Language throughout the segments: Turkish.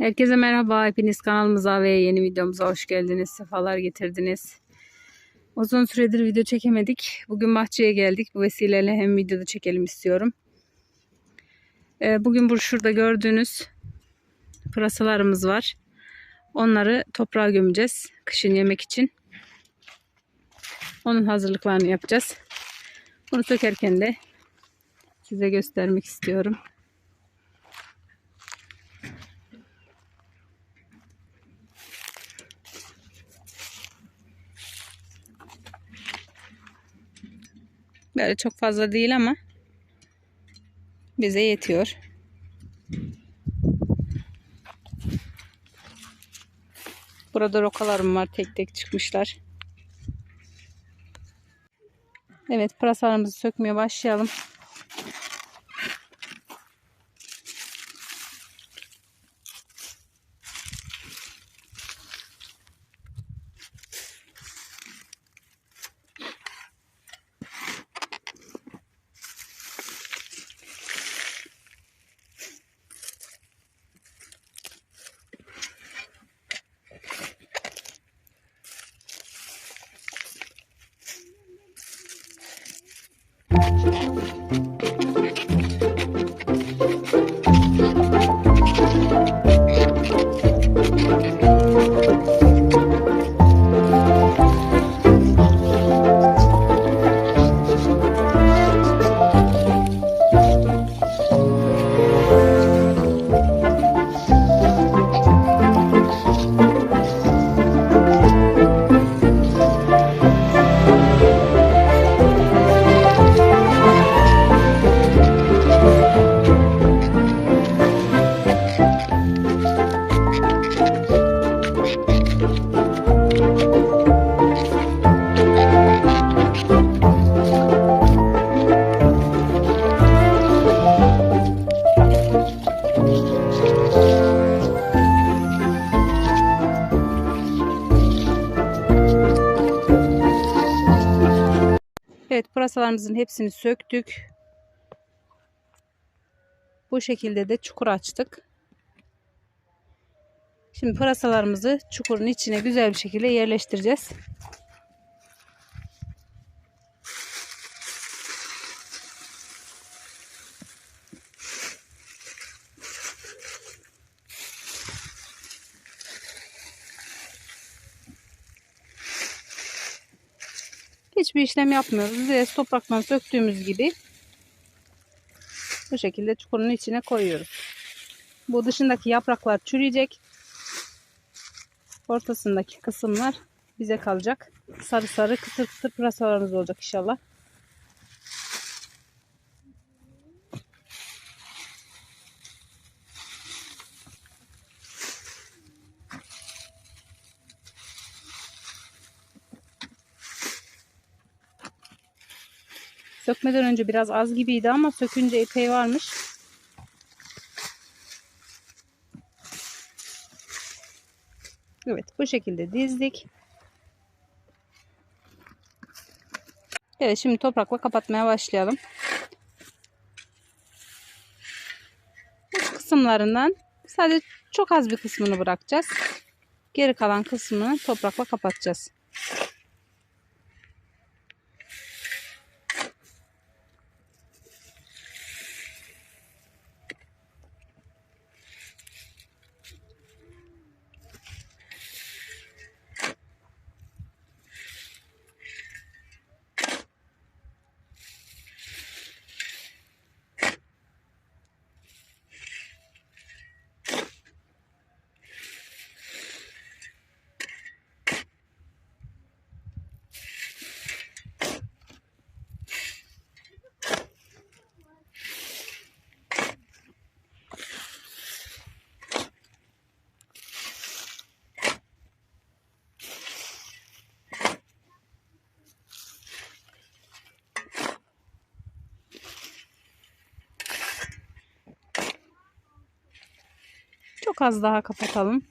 Herkese merhaba. Hepiniz kanalımıza ve yeni videomuza hoş geldiniz. Sefalar getirdiniz. Uzun süredir video çekemedik. Bugün bahçeye geldik. Bu vesileyle hem videoda çekelim istiyorum. Ee, Bugün bu şurada gördüğünüz pırasalarımız var. Onları toprağa gömeceğiz. Kışın yemek için. Onun hazırlıklarını yapacağız. Bunu sökerken de size göstermek istiyorum. Böyle çok fazla değil ama bize yetiyor. Burada rokalarım var. Tek tek çıkmışlar. Evet pırasalarımızı sökmeye başlayalım. 嗯。Evet pırasalarımızın hepsini söktük. Bu şekilde de çukur açtık. Şimdi pırasalarımızı çukurun içine güzel bir şekilde yerleştireceğiz. Hiçbir işlem yapmıyoruz. Direkt topraktan söktüğümüz gibi bu şekilde çukurun içine koyuyoruz. Bu dışındaki yapraklar çürüyecek. Ortasındaki kısımlar bize kalacak. Sarı sarı kıtır kıtır pırasalarımız olacak inşallah. Sökmeden önce biraz az gibiydi ama sökünce epey varmış. Evet bu şekilde dizdik. Evet şimdi toprakla kapatmaya başlayalım. Uç kısımlarından sadece çok az bir kısmını bırakacağız. Geri kalan kısmını toprakla kapatacağız. Çok az daha kapatalım.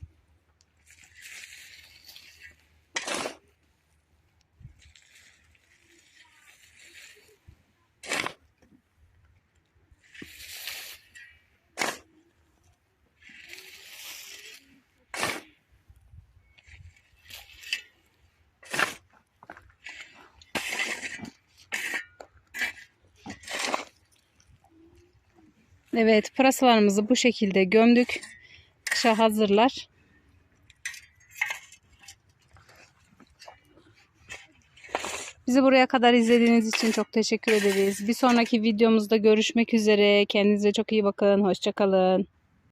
Evet pırasalarımızı bu şekilde gömdük. Kışa hazırlar. Bizi buraya kadar izlediğiniz için çok teşekkür ederiz. Bir sonraki videomuzda görüşmek üzere. Kendinize çok iyi bakın. Hoşçakalın.